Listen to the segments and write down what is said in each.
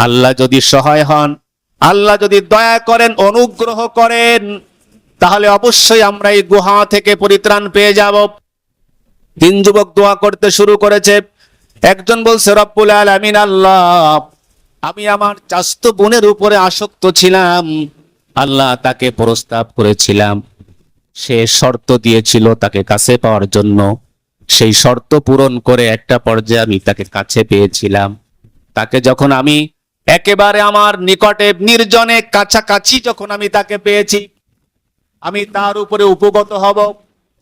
আল্লাহ যদি সহায় হন, আল্লাহ যদি দয়া করেন, অনুগ্রহ করেন, তাহলে অবশ্যই আমরা এই গুহা থেকে পরিত্রাণ পেয়ে যাব। তিন যুবক দোয়া করতে শুরু করেছে। একজন বলছে, রব্বুল আলামিন, আল্লাহ, আমি আমার চাস্ত বোনের উপরে আসক্ত ছিলাম। আল্লাহ তাকে প্রস্তাব করেছিলাম। সে শর্ত দিয়েছিল তাকে কাছে পাওয়ার জন্য। সেই শর্ত পূরণ করে একটা পর্যায়ে আমি তাকে কাছে পেয়েছিলাম। তাকে যখন আমি একেবারে আমার নিকটে নির্জনে কাছাকাছি যখন আমি তাকে পেয়েছি, আমি তার উপরে উপগত হব।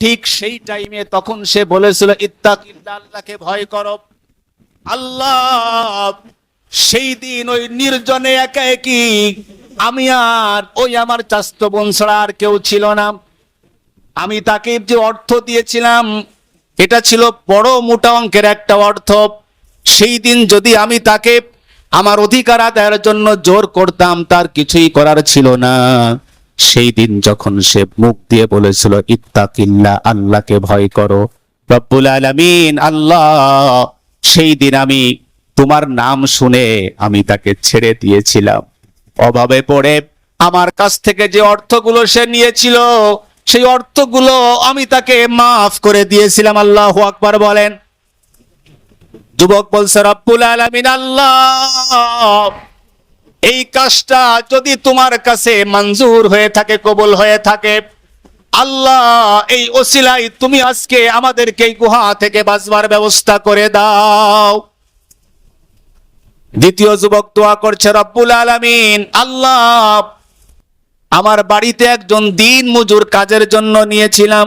ঠিক সেই টাইমে তখন সে বলেছিল আল্লাহকে ভয় করো। আল্লাহ, সেই দিন ওই নির্জনে একা একই। আমি আর ওই আমার চাস্ত বোন ছাড়া আর কেউ ছিল না। আমি তাকে যে অর্থ দিয়েছিলাম, এটা ছিল বড় মোটা অঙ্কের একটা অর্থ। সেই দিন যদি আমি তাকে আমার অধিকার আদায়ের জন্য জোর করতাম, তার কিছুই করার ছিল না। সেই দিন যখন সে মুখ দিয়ে বলেছিল, ইত্তাকিল্লা, আল্লাহকে ভয় করো, রব্বুল আলামিন, আল্লাহ, সেই দিন আমি তোমার নাম শুনে আমি তাকে ছেড়ে দিয়েছিলাম। অভাবে পড়ে আমার কাছ থেকে যে অর্থগুলো সে নিয়েছিল, সেই অর্থগুলো আমি তাকে মাফ করে দিয়েছিলাম। আল্লাহ আকবার বলেন যুবক বলছে, রব্বুল আলামিন, আল্লাহ, এই কাজটা যদি তোমার কাছে মঞ্জুর হয়ে থাকে, কবুল হয়ে থাকে, আল্লাহ, এই ওসিলাই তুমি আজকে আমাদেরকে এই গুহা থেকে বাঁচবার ব্যবস্থা করে দাও। দ্বিতীয় যুবক দোয়া করছে, রব্বুল আলামিন, আল্লাহ, আমার বাড়িতে একজন দিন মজুর কাজের জন্য নিয়েছিলাম।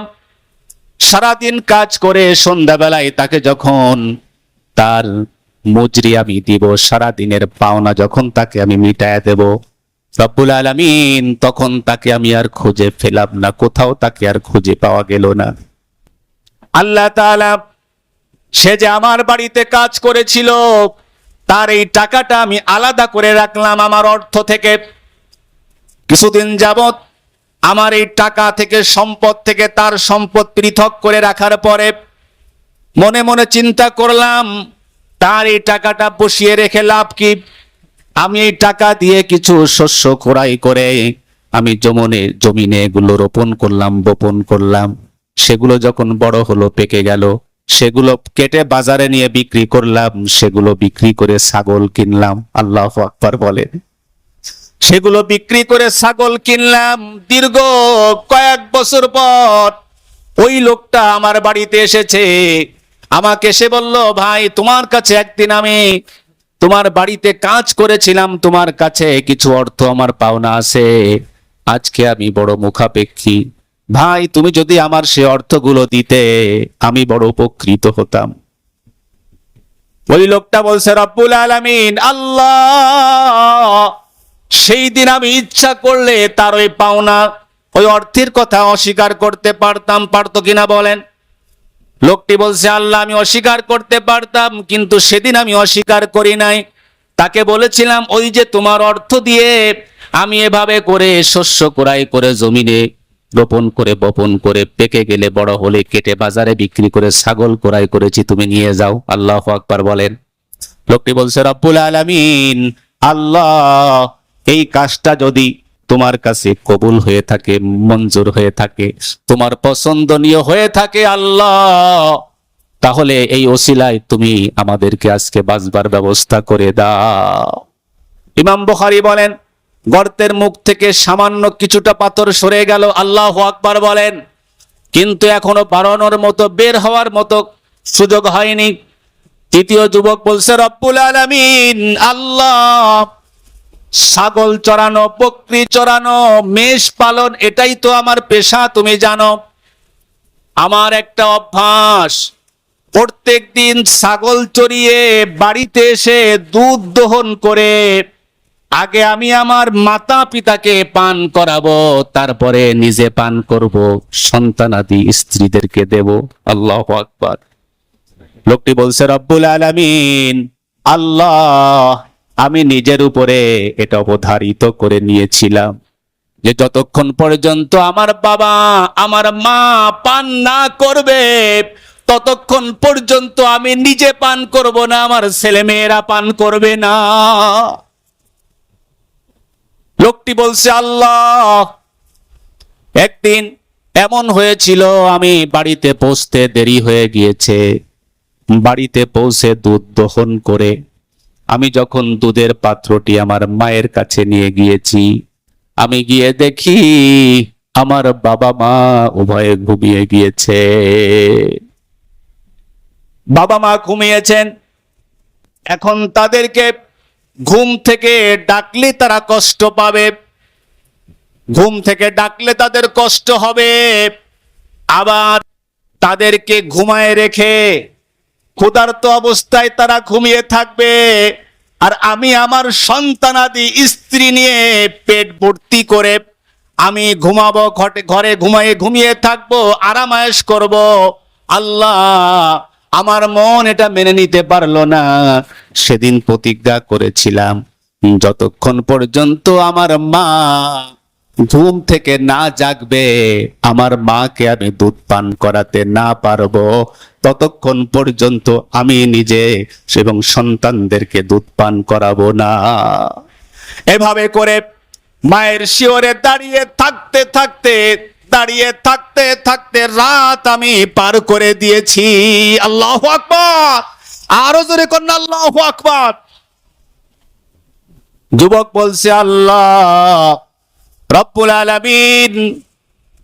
সারাদিন কাজ করে সন্ধ্যাবেলায় তাকে যখন তার মজুরি আমি দিব সারা দিনের পাওনা যখন তাকে আমি মিটায় দেব, রব্বুল আলামিন তখন তাকে আমি আর খুঁজে ফেলাম না, কোথাও তাকে আর খুঁজে পাওয়া গেল না। আল্লাহ সে যে আমার বাড়িতে কাজ করেছিল, তার এই টাকাটা আমি আলাদা করে রাখলাম আমার অর্থ থেকে। কিছুদিন যাবত আমার এই টাকা থেকে, সম্পদ থেকে তার সম্পদ পৃথক করে রাখার পরে মনে মনে চিন্তা করলাম, তার এই টাকাটা বসিয়ে রেখে লাভ কি? আমি এই টাকা দিয়ে কিছু শস্য খোড়াই করে আমি জমনে জমিনে এগুলো রোপণ করলাম, বপন করলাম। সেগুলো যখন বড় হলো, পেকে গেল, সেগুলো কেটে বাজারে নিয়ে বিক্রি করলাম, সেগুলো বিক্রি করে ছাগল কিনলাম, আল্লাহ আকবার বলেন। সেগুলো বিক্রি করে ছাগল কিনলাম, দীর্ঘ কয়েক বছর পর ওই লোকটা আমার বাড়িতে এসেছে। আমাকে সে বলল, ভাই, তোমার কাছে একদিন আমি তোমার বাড়িতে কাজ করেছিলাম, তোমার কাছে কিছু অর্থ আমার পাওনা আছে। আজকে আমি বড় মুখাপেক্ষী। ভাই, তুমি যদি আমার সে অর্থগুলো দিতে, আমি বড় উপকৃত হতাম। ওই লোকটা বলছে, রব্বুল আলামিন, আল্লাহ, সেই দিন আমি ইচ্ছা করলে তার ওই পাওনা, ওই অর্থের কথা অস্বীকার করতে পারতাম, পারতো কিনা বলেন? লোকটি বলছে, আল্লাহ, আমি অস্বীকার করতে পারতাম, কিন্তু সেদিন আমি অস্বীকার করি নাই। তাকে বলেছিলাম, ওই যে তোমার অর্থ দিয়ে আমি এভাবে করে শস্য কোরাই করে জমিনে রোপণ করে, বপন করে, পেকে গেলে বড় হলে, কেটে বাজারে বিক্রি করে, ছাগল কোরাই করেছি, তুমি নিয়ে যাও। আল্লাহ আকবার বলেন। লোকটি বলছে, রব্বুল আলামিন, আল্লাহ, এই কাজটা যদি তোমার কাছে কবুল হয়ে থাকে, মঞ্জুর হয়ে থাকে, তোমার পছন্দনীয় হয়ে থাকে আল্লাহ। তাহলে এই ওসিলায় তুমি আমাদেরকে আজকে বাঁচবার ব্যবস্থা করে দাও। ইমাম বুখারী বলেন, গর্তের মুখ থেকে সামান্য কিছুটা পাথর সরে গেল, আল্লাহ আকবার বলেন। কিন্তু এখনও বাড়ানোর মতো, বের হওয়ার মতো সুযোগ হয়নি। তৃতীয় যুবক বলছে, রব্বুল আলামিন, আল্লাহ। ছাগল চড়ানো, বকরি চড়ানো, মেষ পালন, এটাই তো আমার পেশা, তুমি জানো। আমার একটা অভ্যাস প্রত্যেক দিন ছাগল চড়িয়ে বাড়িতে এসে দুধ দহন করে আগে আমি আমার মাতা পিতাকে পান করাবো, তারপরে নিজে পান করব সন্তানাদি স্ত্রীদেরকে দেব। আল্লাহ আকবার। লোকটি বলছে, রব্বুল আলামিন, আল্লাহ আমি নিজের উপরে এটা অবধারিত করে নিয়েছিলাম যে যতক্ষণ পর্যন্ত আমার বাবা, আমার মা পান না করবে, ততক্ষণ পর্যন্ত আমি নিজে পান করব না, আমার ছেলে মেয়েরা পান করবে না। লোকটি বলছে, আল্লাহ, একদিন এমন হয়েছিল, আমি বাড়িতে পৌঁছতে দেরি হয়ে গিয়েছে। বাড়িতে পৌঁছে দুধ দহন করে আমি যখন দুধের পাত্রটি আমার মায়ের কাছে নিয়ে গিয়েছি, আমি গিয়ে দেখি আমার বাবা মা উভয়ে ঘুমিয়ে গিয়েছে। বাবা মা ঘুমিয়েছেন। এখন তাদেরকে ঘুম থেকে ডাকলে তারা কষ্ট পাবে। ঘুম থেকে ডাকলে তাদের কষ্ট হবে। আবার তাদেরকে ঘুমায় রেখে ক্ষুধার্ত অবস্থায় তারা ঘুমিয়ে থাকবে। আর আমি আমার সন্তানাদি স্ত্রী নিয়ে পেট ভর্তি করে আমি ঘুমাবো, ঘটে, ঘরে ঘুমায়ে ঘুমিয়ে থাকব, আরামায়েশ করব। আল্লাহ আমার মন এটা মেনে নিতে পারল না। সেদিন প্রতিজ্ঞা করেছিলাম, যতক্ষণ পর্যন্ত আমার মা ঘুম থেকে না জাগবে, আমার মাকে আমি দুধ পান করাতে না পারব। ততক্ষণ পর্যন্ত আমি নিজে এবং সন্তানদেরকে দুধ পান করাবো না। এভাবে করে মায়ের শিওরে দাঁড়িয়ে থাকতে থাকতে, দাঁড়িয়ে থাকতে থাকতে রাত আমি পার করে দিয়েছি। আল্লাহ আকবার! আরও জোরে কন্যা আল্লাহ আকবার! যুবক বলছে, আল্লাহ! রব্বুল আলামিন,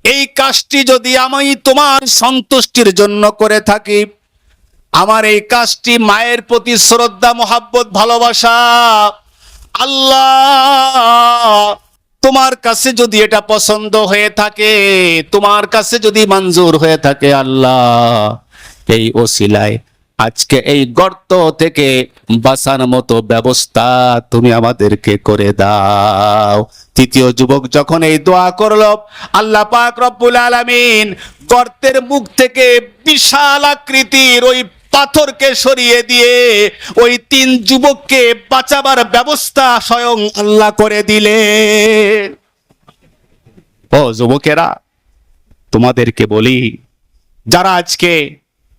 এই কাজটি যদি আমি তোমার সন্তুষ্টির জন্য করে থাকি, আমার এই কাজটি মায়ের প্রতি শ্রদ্ধা, মোহাব্বত, ভালোবাসা, আল্লাহ তোমার কাছে যদি এটা পছন্দ হয়ে থাকে, তোমার কাছে যদি মঞ্জুর হয়ে থাকে, আল্লাহ, এই ওসিলায় আজকে এই গর্ত থেকে বাঁচার মতো ব্যবস্থা তুমি আমাদেরকে করে দাও। তৃতীয় যুবক যখন এই দোয়া করল, আল্লাহ পাক রব্বুল আলামিন গর্তের মুখ থেকে বিশাল আকৃতির ওই পাথরকে সরিয়ে দিয়ে ওই তিন যুবককে বাঁচাবার ব্যবস্থা স্বয়ং আল্লাহ করে দিলেন। ও যুবকেরা, তোমাদেরকে বলি, যারা আজকে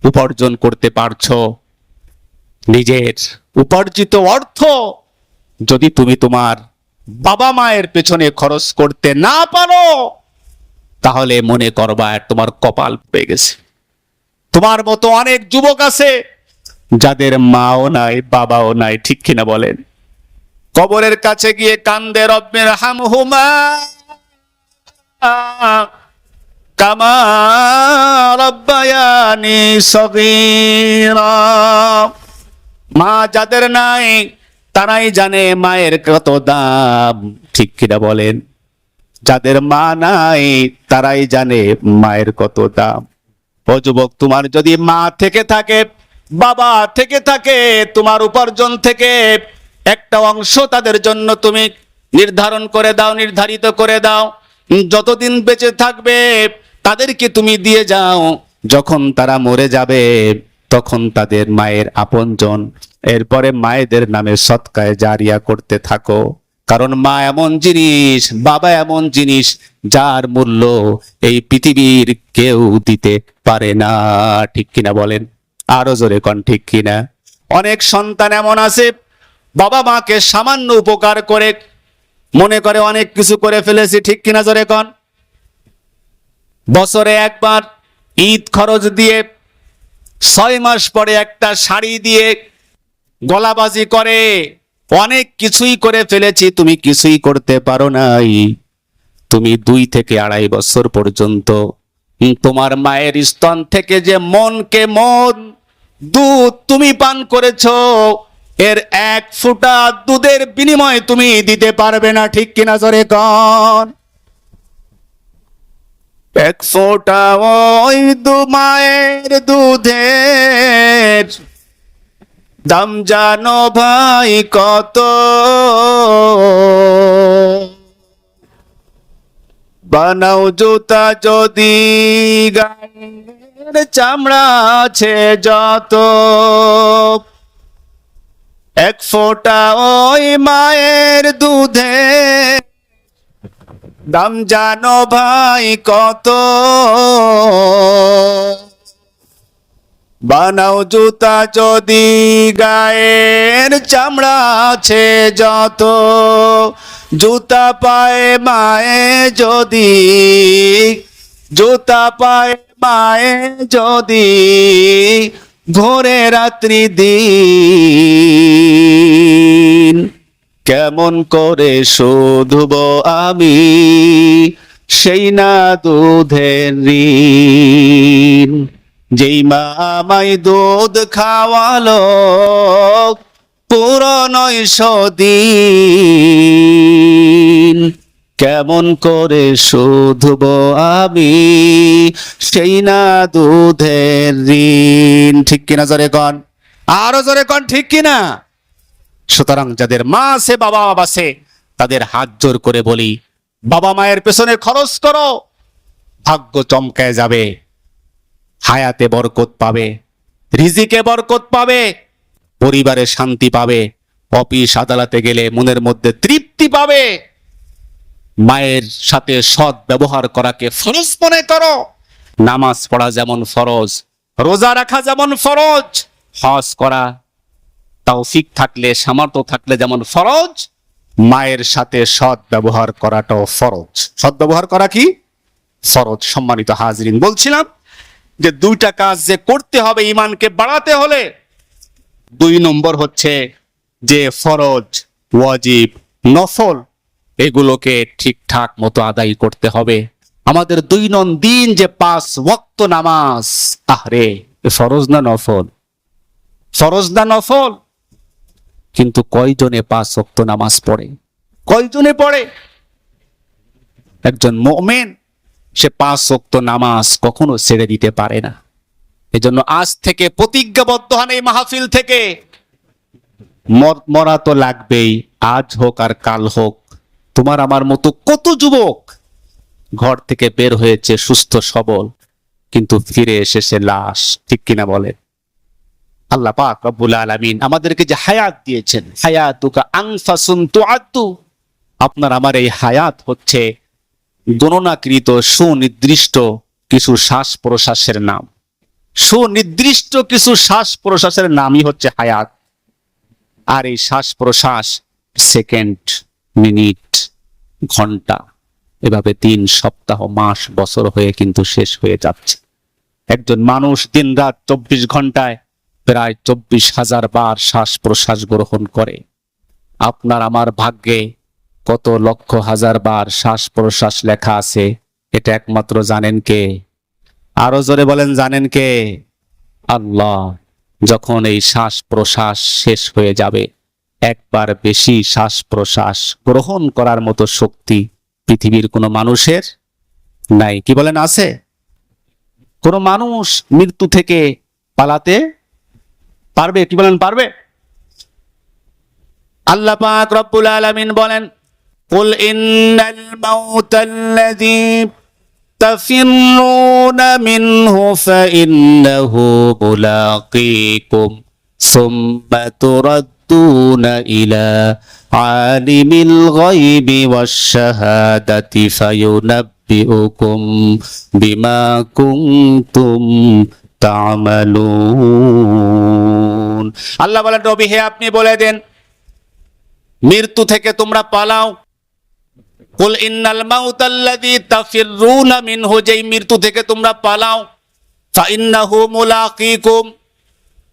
উপার্জন করতে পারছ। নিজের উপার্জিত অর্থ যদি তুমি তোমার বাবা মায়ের পেছনে খরচ করতে না পারো, তাহলে মনে করবা তোমার কপাল পেয়ে গেছে। তোমার মতো অনেক যুবক আছে, যাদের মাও নাই, বাবাও নাই, ঠিক কিনা বলেন? কবরের কাছে গিয়ে কান্দে রব্বের হামহুমা কামা রব্বায়ানি সগীরা। মা যাদের নাই, তারাই জানে মায়ের কত দাম। ঠিক কিনা বলেন? যাদের মা নাই, তারাই জানে মায়ের কত দাম। ও যুবক, তোমার যদি মা থেকে থাকে, বাবা থেকে থাকে, তোমার উপার্জন থেকে একটা অংশ তাদের জন্য তুমি নির্ধারণ করে দাও, নির্ধারিত করে দাও। যতদিন বেঁচে থাকবে তাদেরকে তুমি দিয়ে যাও। যখন তারা মরে যাবে, তখন তাদের মায়ের আপনজন। এরপরে মায়েদের নামে সৎকায় জারিয়া করতে থাকো। কারণ মা এমন জিনিস, বাবা এমন জিনিস, যার মূল্য এই পৃথিবীর কেউ দিতে পারে না। ঠিক কিনা বলেন? আরও জোরে কন, ঠিক কিনা? অনেক সন্তান এমন আছে, বাবা মাকে সামান্য উপকার করে, মনে করে অনেক কিছু করে ফেলেছি, ঠিক কিনা জোরে কন? বছরে একবার ঈদ খরচ দিয়ে ছয় মাস পরে একটা শাড়ি দিয়ে গলাবাজি করে। অনেক কিছুই করে ফেলেছি, তুমি কিছুই করতে পারো নাই। তুমি দুই থেকে আড়াই বছর পর্যন্ত তোমার মায়ের স্তন থেকে যে মনকে মন, দুধ তুমি পান করেছ, এর এক ফুটা দুধের বিনিময় তুমি দিতে পারবে না, ঠিক কিনা জোরে কন? এক ফোঁটা ওই দু মায়ের দুধের। দাম জানো ভাই কত? বানাও জুতা যদি গায়ের চামড়া আছে যত। এক ওই মায়ের দুধে দাম জানো ভাই কত? বানাও জুতা যদি গায়ের চামড়া আছে যত। জুতা পায়ে মায়ে যদি, জুতা পায়ে মায়ে যদি, ভোরে রাত্রি দিন। কেমন করে শোধব আমি সেই না দুধের যেই মা আমায় দুধ খাওয়ালো পুরনয় দিন কেমন করে শোধব আমি সেই না দুধের ঋণ? ঠিক কিনা জোরে কন? আরও জোরে কন, ঠিক কিনা? সুতরাং যাদের মা আছে, বাবা আছে, তাদের হাত জোর করে বলি, বাবা মায়ের পেছনে খরচ করো, ভাগ্য চমকায় যাবে, হায়াতে বরকত পাবে, রিজিকে বরকত পাবে, পরিবারে শান্তি পাবে, অফিস আদালতে গেলে মনের মধ্যে তৃপ্তি পাবে, মায়ের সাথে সৎ ব্যবহার করাকে ফরজ মনে করো, নামাজ পড়া যেমন ফরজ, রোজা রাখা যেমন ফরজ, হজ করা তৌফিক থাকলে, সামর্থ্য থাকলে যেমন ফরজ, মায়ের সাথে সৎ ব্যবহার করাটাও ফরজ। সৎ ব্যবহার করা কি? ফরজ। সম্মানিত হাজরিন, বলছিলাম যে দুইটা কাজ যে করতে হবে ইমানকে বাড়াতে হলে, দুই নম্বর হচ্ছে যে ফরজ, ওয়াজিব, নফল, এগুলোকে ঠিকঠাক মতো আদায় করতে হবে। আমাদের দুই নন দিন যে পাঁচ ওয়াক্ত নামাজ আহরে ফরজ না নফল? ফরজ না নফল? কিন্তু কয়জনে পাঁচ ওয়াক্ত নামাজ পড়ে? কয়জনে পড়ে? একজন মোমেন সে পাঁচ ওয়াক্ত নামাজ কখনো ছেড়ে দিতে পারে না। এজন্য আজ থেকে প্রতিজ্ঞাবদ্ধ হন এই মাহফিল থেকে। মরা তো লাগবেই আজ হোক আর কাল হোক। তোমার আমার মতো কত যুবক ঘর থেকে বের হয়েছে সুস্থ সবল কিন্তু ফিরে এসেছে লাশ ঠিক কিনা বলে আল্লাহ পাক রব্বুল আলামিন আমাদেরকে যে হায়াত দিয়েছেন, হায়াতুকা আনফাসুন তুআদ্দু আপনার আমার এই হায়াত হচ্ছে গণনাকৃত সুনির্দিষ্ট কিছু শ্বাস প্রশ্বাসের নাম। সুনির্দিষ্ট কিছু শ্বাস প্রশ্বাসের নামই হচ্ছে হায়াত। আর এই শ্বাস প্রশ্বাস সেকেন্ড, মিনিট, ঘণ্টা, এভাবে তিন সপ্তাহ, মাস, বছর হয়ে কিন্তু শেষ হয়ে যাচ্ছে। একজন মানুষ দিন রাত চব্বিশ ঘন্টায় প্রায় চব্বিশ হাজার বার শ্বাস প্রশ্বাস গ্রহণ করে। আপনার আমার ভাগ্যে কত লক্ষ হাজার বার শ্বাস প্রশ্বাস লেখা আছে, এটা একমাত্র জানেন কে? আরও জোরে বলেন, জানেন কে? আল্লাহ, যখন এই শ্বাস প্রশ্বাস শেষ হয়ে যাবে, একবার বেশি শ্বাস প্রশ্বাস গ্রহণ করার মতো শক্তি পৃথিবীর কোনো মানুষের নাই। কি বলেন, আছে? কোন মানুষ মৃত্যু থেকে পালাতে পারবে কি বলেন পারবে আল্লাহ পাক রব্বুল আলামিন বলেন قل إن الموت الذي تفرون منه فإنه ملاقيكم ثم تردون إلى عالم الغيب والشهادة فينبئكم بما كنتم تعملون আল্লাহ বলেন, রবি, হে আপনি বলে দেন, মৃত্যু থেকে তোমরা পালাও। কুল ইন্নাল মাউতাল্লাযী তাফিররুনা মিনহু, যেই মৃত্যু থেকে তোমরা পালাও, ফাইন্নাহু মুলাকিকুম।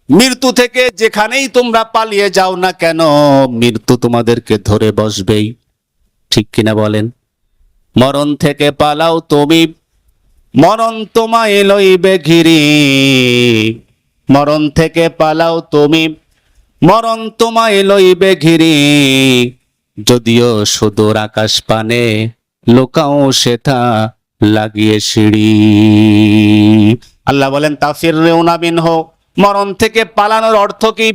মৃত্যু থেকে যেখানেই তোমরা পালিয়ে যাও না কেন, মৃত্যু তোমাদেরকে ধরে বসবেই। ঠিক কিনা বলেন? মরণ থেকে পালাও তুমি, মরণ তোমায় লইবে ঘিরি। মরণ থেকে পালাও তুমি। মরণ তোমায় লইবে ঘিরি। যদিও সুদূর আকাশ পানে, লোকাও সেটা লাগিয়ে সিঁড়ি। আল্লাহ বলেন তাফির রেউনা মিনহ মরণ থেকে পালানোর অর্থ কি?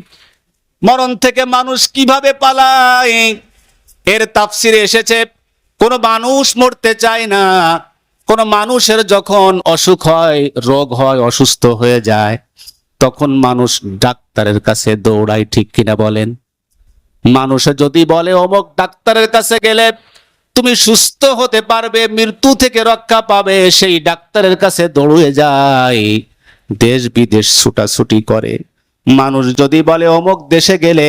মরণ থেকে মানুষ কীভাবে পালায়? এর তাফসিরে এসেছে, কোনো মানুষ মরতে চায় না। কোনো মানুষের যখন অসুখ হয়, রোগ হয়, অসুস্থ হয়ে যায় তখন মানুষ ডাক্তারের কাছে দৌড়ায়, ঠিক কিনা বলেন? মানুষে যদি বলে, অমুক ডাক্তারের কাছে গেলে তুমি সুস্থ হতে পারবে, মৃত্যু থেকে রক্ষা পাবে সেই ডাক্তারের কাছে দৌড়ে যায়, দেশ বিদেশ ছুটাছুটি করে। মানুষ যদি বলে, অমুক দেশে গেলে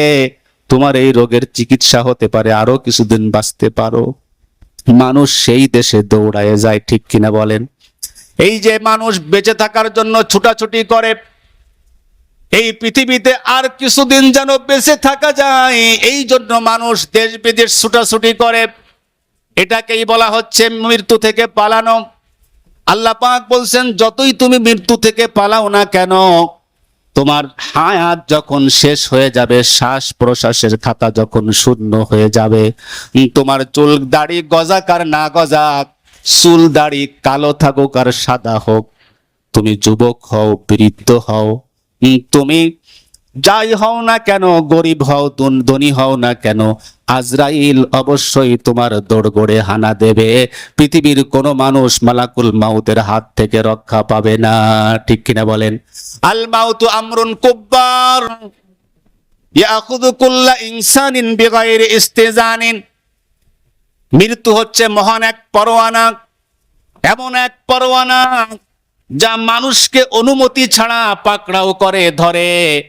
তোমার এই রোগের চিকিৎসা হতে পারে, আরও কিছুদিন বাঁচতে পারো মানুষ সেই দেশে দৌড়ায় যায়, ঠিক কিনা বলেন? এই যে মানুষ বেঁচে থাকার জন্য ছুটাছুটি করে এই পৃথিবীতে আর কিছুদিন যেন বেঁচে থাকা যায়, এই জন্য মানুষ দেশ বিদেশ ছুটাছুটি করে। এটাকেই বলা হচ্ছে মৃত্যু থেকে পালানো। আল্লাহ পাক বলছেন, যতই তুমি মৃত্যু থেকে পালাও না কেন, তোমার হায়াত যখন শেষ হয়ে যাবে শ্বাস প্রশ্বাসের খাতা যখন শূন্য হয়ে যাবে, তোমার চুল দাড়ি গজাক আর না গজাক, চুল দাড়ি কালো থাকুক আর সাদা হোক, তুমি যুবক হও, বৃদ্ধ হও তুমি যাই হও না কেন, গরিব হও, ধন- হও না কেন, আজরাইল অবশ্যই তোমার দোড়গোড়ে হানা দেবে। পৃথিবীর কোনো মানুষ মালাকুল মাউতের হাত থেকে রক্ষা পাবে না। ঠিক কিনা বলেন? আল মাউতু আমরুন কুব্বার, ইয়াখুযু কুল্লা ইনসানিন বিগাইরি ইস্তিজানিন। মৃত্যু হচ্ছে মহান এক পরোয়ানা, এমন এক পরোয়ানা যা মানুষকে অনুমতি ছাড়া পাকড়াও করে, ধরে।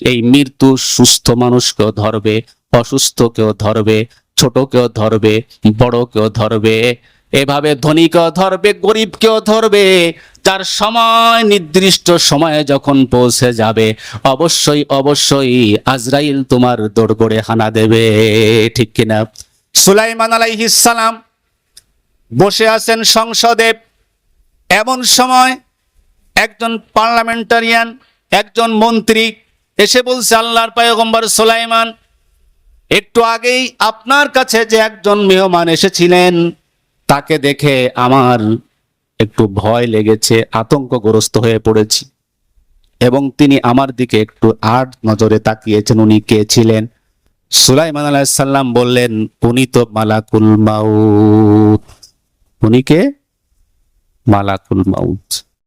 এই মৃত্যু সুস্থ মানুষকেও ধরবে অসুস্থ অসুস্থকেও ধরবে ছোট ছোটকেও ধরবে বড় বড়কেও ধরবে। এভাবে ধনীকেও ধরবে গরিব গরিবকেও ধরবে। তার সময়, নির্দিষ্ট সময়ে যখন পৌঁছে যাবে, অবশ্যই অবশ্যই আজরাইল তোমার দোড়গোড়ে হানা দেবে। ঠিক কিনা? সুলাইমান সালাম বসে আছেন সংসদে। এমন সময় একজন পার্লামেন্টারিয়ান, একজন মন্ত্রী এসে বলছে, আল্লাহর পায়গম্বর সোলাইমান, একটু আগেই আপনার কাছে যে একজন মেহমান এসেছিলেন, তাকে দেখে আমার একটু ভয় লেগেছে, আতঙ্কগ্রস্ত হয়ে পড়েছি। এবং তিনি আমার দিকে একটু আট নজরে তাকিয়েছেন, উনি কে ছিলেন? সুলাইমান আলাইসাল্লাম বললেন উনি তো মালাকুল মাউত। উনি কে? মালাকুল মাউত।